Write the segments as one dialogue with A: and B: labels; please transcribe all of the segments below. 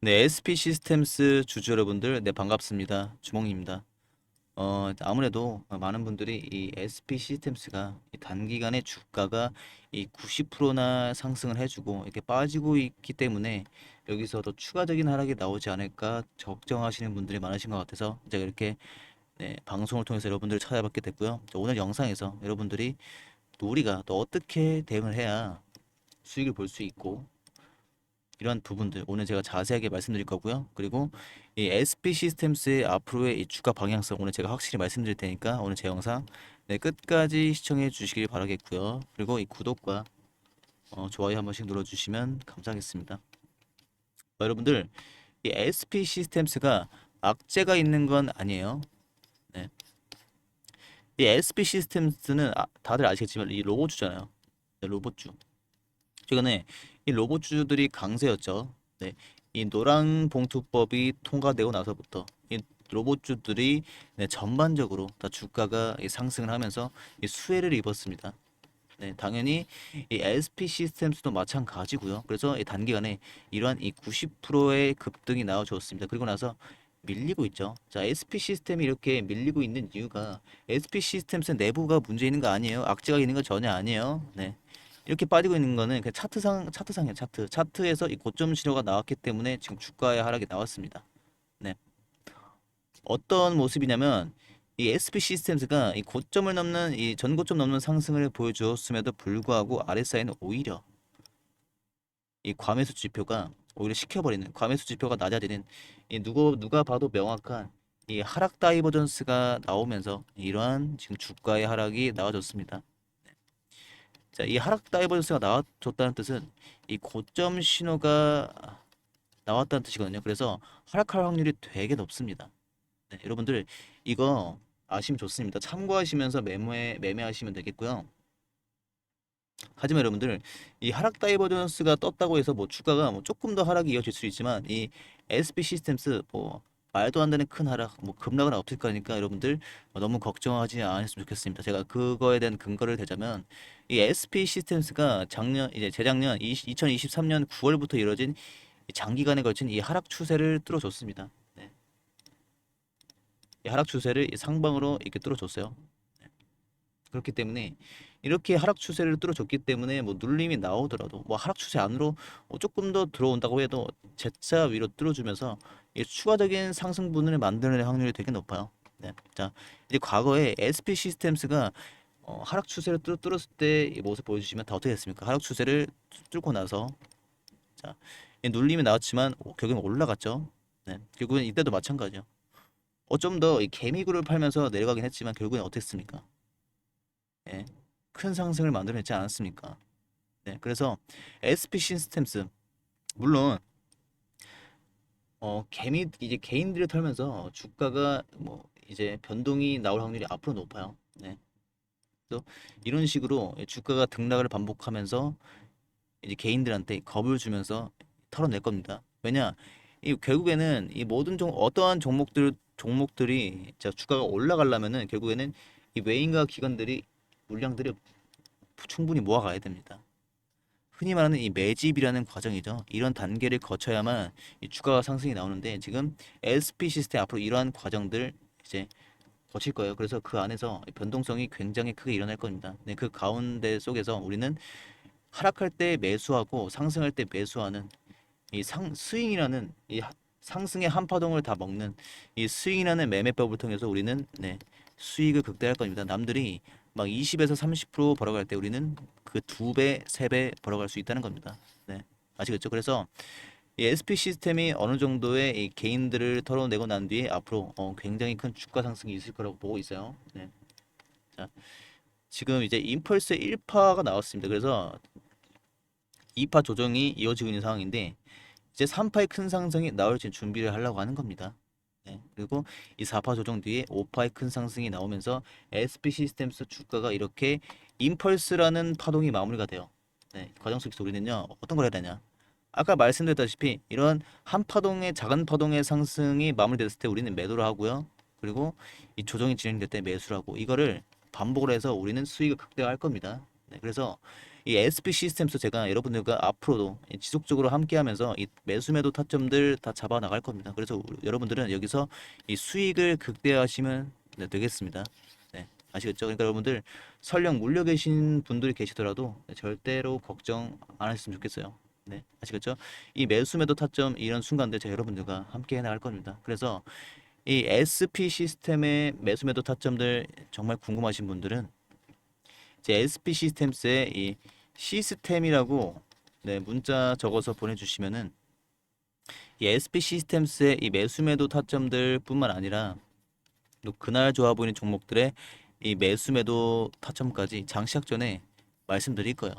A: 네, SP 시스템스 주주 여러분들, 네, 반갑습니다. 주몽입니다. 어, 아무래도 많은 분들이 이 SP 시스템스가 이 단기간에 주가가 이 90%나 상승을 해주고 이렇게 빠지고 있기 때문에 여기서 더 추가적인 하락이 나오지 않을까 걱정하시는 분들이 많으신 것 같아서 제가 이렇게 네, 방송을 통해서 여러분들을 찾아뵙게 됐고요. 자, 오늘 영상에서 여러분들이 또 우리가 또 어떻게 대응을 해야 수익을 볼 수 있고 이런 부분들 오늘 제가 자세하게 말씀드릴 거고요. 그리고 이 SP 시스템스의 앞으로의 이 주가 방향성 오늘 제가 확실히 말씀드릴 테니까 오늘 제 영상 네, 끝까지 시청해 주시길 바라겠고요. 그리고 이 구독과 어, 좋아요 한 번씩 눌러주시면 감사하겠습니다. 어, 여러분들 이 SP 시스템스가 악재가 있는 건 아니에요. 네. 이 SP 시스템스는 아, 다들 아시겠지만 이 로봇주잖아요. 네, 로봇주. 최근에 이 로봇주들이 강세였죠. 네. 이 노랑 봉투법이 통과되고 나서부터 이 로봇주들이 네, 전반적으로 다 주가가 이 상승을 하면서 이 수혜를 입었습니다. 네, 당연히 이 SP 시스템스도 마찬가지고요. 그래서 이 단기간에 이러한 이 90%의 급등이 나와줬습니다. 그리고 나서 밀리고 있죠. 자, SP 시스템이 이렇게 밀리고 있는 이유가 SP 시스템스 내부가 문제 있는 거 아니에요. 악재가 있는 거 전혀 아니에요. 네. 이렇게 빠지고 있는 거는 그 차트상 차트상이에요. 차트. 차트에서 이 고점 신호가 나왔기 때문에 지금 주가의 하락이 나왔습니다. 네. 어떤 모습이냐면 이 SP 시스템즈가 이 고점을 넘는 이 전고점 넘는 상승을 보여주었음에도 불구하고 RSI는 오히려 이 과매수 지표가 오히려 식혀버리는 과매수 지표가 낮아지는 이 누구 누가 봐도 명확한 이 하락 다이버전스가 나오면서 이러한 지금 주가의 하락이 나와줬습니다. 자, 이 하락 다이버전스가 나와줬다는 뜻은 이 고점 신호가 나왔다는 뜻이거든요. 그래서 하락할 확률이 되게 높습니다. 네, 여러분들 이거 아시면 좋습니다. 참고하시면서 매매 매매하시면 되겠고요. 하지만 여러분들 이 하락 다이버전스가 떴다고 해서 뭐 주가가 뭐 조금 더 하락이 이어질 수 있지만 이 SP 시스템스 뭐 말도 안 되는 큰 하락 뭐 급락은 없을 거니까 여러분들 너무 걱정하지 않았으면 좋겠습니다. 제가 그거에 대한 근거를 대자면 이 SP 시스템스가 작년 이제 재작년 20, 2023년 9월부터 이뤄진 이 장기간에 걸친 이 하락 추세를 뚫어줬습니다. 네. 이 하락 추세를 이 상방으로 이렇게 뚫어줬어요. 네. 그렇기 때문에 이렇게 하락 추세를 뚫어줬기 때문에 뭐 눌림이 나오더라도 뭐 하락 추세 안으로 뭐 조금 더 들어온다고 해도 재차 위로 뚫어주면서 이 추가적인 상승 분을 만드는 확률이 되게 높아요. 네. 자, 이제 과거에 SP 시스템스가 어, 하락 추세를 뚫, 뚫었을 때 이 모습 보여주시면 다 어떻게 됐습니까? 하락 추세를 뚫고 나서 자, 이 눌림이 나왔지만 오, 결국엔 올라갔죠. 네. 결국엔 이때도 마찬가지요. 어, 좀더이 개미굴을 팔면서 내려가긴 했지만 결국엔 어땠습니까? 예. 큰 상승을 만들어냈지 않았습니까? 네. 그래서 SP 시스템스 물론 어, 개미 이제 개인들을 털면서 주가가 뭐 이제 변동이 나올 확률이 앞으로 높아요. 네. 그래서 이런 식으로 주가가 등락을 반복하면서 이제 개인들한테 겁을 주면서 털어낼 겁니다. 왜냐? 이 결국에는 이 모든 종 어떠한 종목들 종목들이 자 주가가 올라가려면은 결국에는 이 외인과 기관들이 물량들을 충분히 모아가야 됩니다. 흔히 말하는 이 매집이라는 과정이죠. 이런 단계를 거쳐야만 이 주가 상승이 나오는데 지금 SP 시스템 앞으로 이러한 과정들 이제 거칠 거예요. 그래서 그 안에서 변동성이 굉장히 크게 일어날 겁니다. 네, 그 가운데 속에서 우리는 하락할 때 매수하고 상승할 때 매수하는 이 상 스윙이라는 이 하- 상승의 한 파동을 다 먹는 이 스윙이라는 매매법을 통해서 우리는 네, 수익을 극대화할 겁니다. 남들이 막 20에서 30% 벌어갈 때 우리는 그 두 배, 세 배 벌어갈 수 있다는 겁니다. 네, 아시겠죠? 그래서 이 SP 시스템이 어느 정도의 이 개인들을 털어내고 난 뒤에 앞으로 어, 굉장히 큰 주가 상승이 있을 거라고 보고 있어요. 네. 자, 지금 이제 임펄스 1파가 나왔습니다. 그래서 2파 조정이 이어지고 있는 상황인데 이제 3파의 큰 상승이 나올 지금 준비를 하려고 하는 겁니다. 네. 그리고 이 4파 조정 뒤에 5파의 큰 상승이 나오면서 SP 시스템스 주가가 이렇게 임펄스라는 파동이 마무리가 돼요. 네. 과정 속에서 우리는요 어떤 걸 해야 되냐? 아까 말씀드렸다시피 이런 한 파동의 작은 파동의 상승이 마무리됐을 때 우리는 매도를 하고요. 그리고 이 조정이 진행될 때 매수를 하고 이거를 반복을 해서 우리는 수익을 극대화할 겁니다. 네, 그래서 이 SP 시스템스 제가 여러분들과 앞으로도 이 지속적으로 함께하면서 이 매수매도 타점들 다 잡아 나갈 겁니다. 그래서 우- 여러분들은 여기서 이 수익을 극대화하시면 네, 되겠습니다. 네, 아시겠죠? 그러니까 여러분들 설령 물려 계신 분들이 계시더라도 네, 절대로 걱정 안 하셨으면 좋겠어요. 네, 아시겠죠? 이 매수매도 타점 이런 순간들 제가 여러분들과 함께 해 나갈 겁니다. 그래서 이 SP 시스템의 매수매도 타점들 정말 궁금하신 분들은 이제 SP 시스템스의 이 시스템이라고 네, 문자 적어서 보내주시면은 이 SP 시스템스의 이 매수매도 타점들뿐만 아니라 또 그날 좋아 보이는 종목들의 이 매수매도 타점까지 장 시작 전에 말씀드릴 거예요.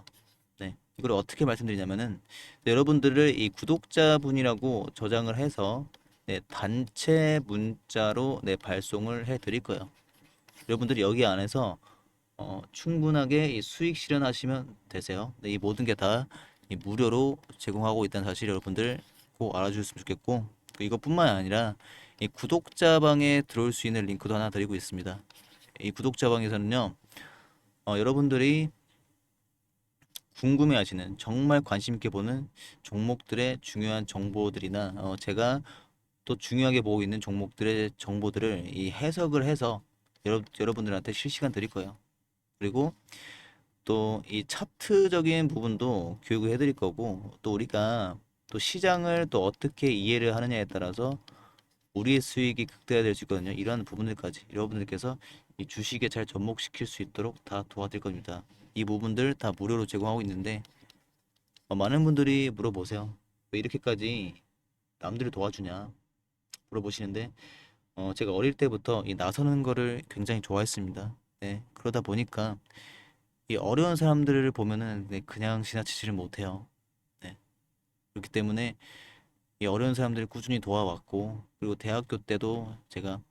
A: 네, 이걸 어떻게 말씀드리냐면은 네, 여러분들을 이 구독자분이라고 저장을 해서 네, 단체 문자로 네, 발송을 해 드릴 거예요. 여러분들이 여기 안에서 어, 충분하게 이 수익 실현하시면 되세요. 네, 이 모든 게 다 무료로 제공하고 있다는 사실 여러분들 꼭 알아주셨으면 좋겠고 또 이것뿐만 아니라 이 구독자방에 들어올 수 있는 링크도 하나 드리고 있습니다. 이 구독자방에서는요, 어, 여러분들이 궁금해하시는 정말 관심 있게 보는 종목들의 중요한 정보들이나 어, 제가 또 중요하게 보고 있는 종목들의 정보들을 이 해석을 해서 여러, 여러분들한테 실시간 드릴 거예요. 그리고 또 이 차트적인 부분도 교육을 해드릴 거고 또 우리가 또 시장을 또 어떻게 이해를 하느냐에 따라서 우리의 수익이 극대화될 수 있거든요. 이러한 부분들까지 여러분들께서 이 주식에 잘 접목시킬 수 있도록 다 도와드릴 겁니다. 이 부분들 다 무료로 제공하고 있는데 어, 많은 분들이 물어보세요. 왜 이렇게까지 남들을 도와주냐 물어보시는데 어, 제가 어릴 때부터 이 나서는 거를 굉장히 좋아했습니다. 네, 그러다 보니까 이 어려운 사람들을 보면은 네, 그냥 지나치지를 못해요. 네, 그렇기 때문에 이 어려운 사람들을 꾸준히 도와왔고 그리고 대학교 때도 제가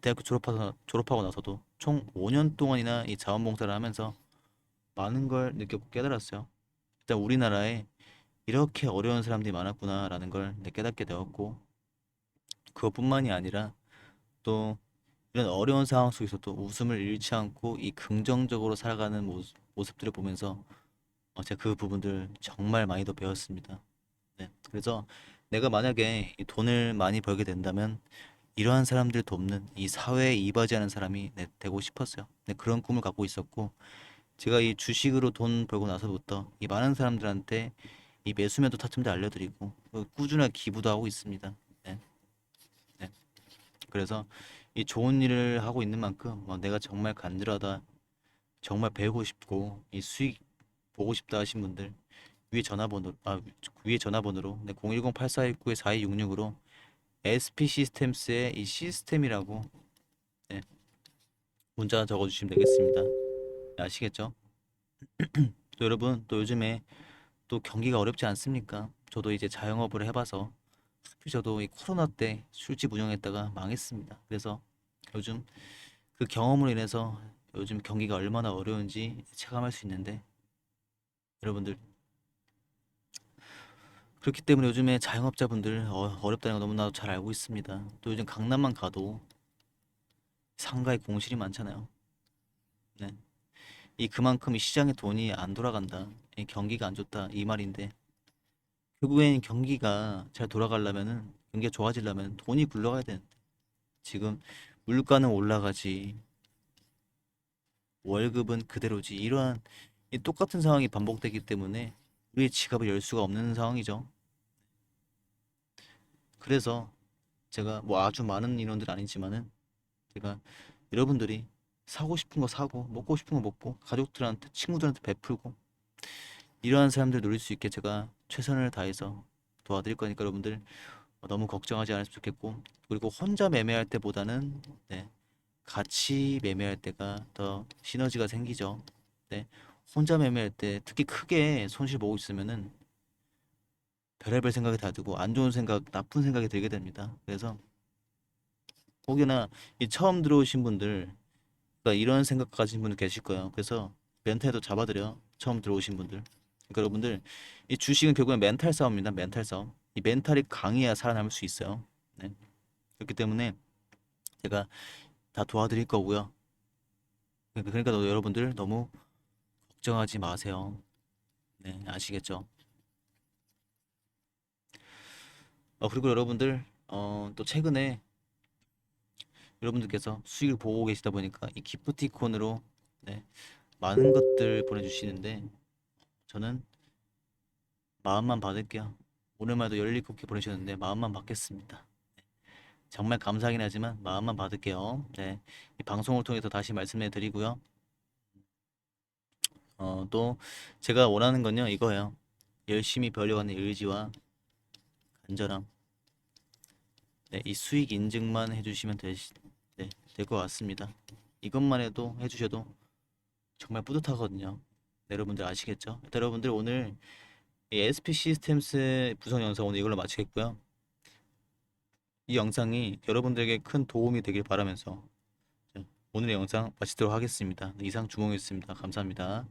A: 대학교 졸업하고 졸업하고 나서도 총 5년 동안이나 이 자원봉사를 하면서 많은 걸 느꼈고 깨달았어요. 일단 우리나라에 이렇게 어려운 사람들이 많았구나라는 걸 네, 깨닫게 되었고 그것뿐만이 아니라 또 이런 어려운 상황 속에서도 웃음을 잃지 않고 이 긍정적으로 살아가는 모습, 모습들을 보면서 어, 제가 그 부분들 정말 많이 더 배웠습니다. 네. 그래서 내가 만약에 이 돈을 많이 벌게 된다면 이러한 사람들 돕는 이 사회에 이바지하는 사람이 네, 되고 싶었어요. 네, 그런 꿈을 갖고 있었고 제가 이 주식으로 돈 벌고 나서부터 이 많은 사람들한테 이 매수매도 타점도 알려드리고 어, 꾸준하게 기부도 하고 있습니다. 네. 네. 그래서 이 좋은 일을 하고 있는 만큼 어, 내가 정말 간절하다, 정말 배우고 싶고 이 수익 보고 싶다 하신 분들 위에 전화번호 아 위에 전화번호로 네, 010-8419-4266으로 SP 시스템스의 이 시스템이라고 네, 문자 적어주시면 되겠습니다. 네, 아시겠죠? 또 여러분 또 요즘에 또 경기가 어렵지 않습니까? 저도 이제 자영업을 해봐서 하필 저도 이 코로나 때 술집 운영했다가 망했습니다. 그래서 요즘 그 경험으로 인해서 요즘 경기가 얼마나 어려운지 체감할 수 있는데 여러분들 그렇기 때문에 요즘에 자영업자분들 어, 어렵다는 거 너무나도 잘 알고 있습니다. 또 요즘 강남만 가도 상가에 공실이 많잖아요. 네. 이 그만큼 이 시장에 돈이 안 돌아간다. 이 경기가 안 좋다. 이 말인데 결국엔 경기가 잘 돌아가려면은 경기가 좋아지려면 돈이 굴러가야 되는데 지금 물가는 올라가지 월급은 그대로지 이러한 이 똑같은 상황이 반복되기 때문에 우리의 지갑을 열 수가 없는 상황이죠. 그래서 제가 뭐 아주 많은 인원들 아니지만은 제가 여러분들이 사고 싶은 거 사고 먹고 싶은 거 먹고 가족들한테 친구들한테 베풀고 이러한 사람들 누릴 수 있게 제가 최선을 다해서 도와드릴 거니까 여러분들 어, 너무 걱정하지 않으시면 좋겠고 그리고 혼자 매매할 때보다는 네, 같이 매매할 때가 더 시너지가 생기죠. 네, 혼자 매매할 때 특히 크게 손실 보고 있으면은 별의별 생각이 다 들고 안 좋은 생각, 나쁜 생각이 들게 됩니다. 그래서 혹여나 이 처음 들어오신 분들 그러니까 이런 생각 가진 분들 계실 거예요. 그래서 멘탈도 잡아드려. 처음 들어오신 분들. 그러니까 여러분들 이 주식은 결국엔 멘탈 싸움입니다. 멘탈 싸움. 이 멘탈이 강해야 살아남을 수 있어요. 네. 그렇기 때문에 제가 다 도와드릴 거고요. 그러니까 그러니까 여러분들 너무 걱정하지 마세요. 아시겠죠? 어, 그리고 여러분들 어, 또 최근에 여러분들께서 수익을 보고 계시다 보니까 이 기프티콘으로 네, 많은 것들 보내주시는데 저는 마음만 받을게요. 오늘말도 17개 보내주셨는데 마음만 받겠습니다. 정말 감사하긴 하지만 마음만 받을게요. 네, 이 방송을 통해서 다시 말씀해 드리고요. 어, 또 제가 원하는 건요 이거예요. 열심히 벌려가는 의지와 간절함. 네, 이 수익 인증만 해주시면 네, 될것 같습니다. 이것만 해도 해주셔도 정말 뿌듯하거든요. 네, 여러분들 아시겠죠? 여러분들 오늘 이 SP 시스템스 구성 영상 오늘 이걸로 마치겠고요. 이 영상이 여러분들에게 큰 도움이 되길 바라면서 오늘의 영상 마치도록 하겠습니다. 네, 이상 주몽이었습니다. 감사합니다.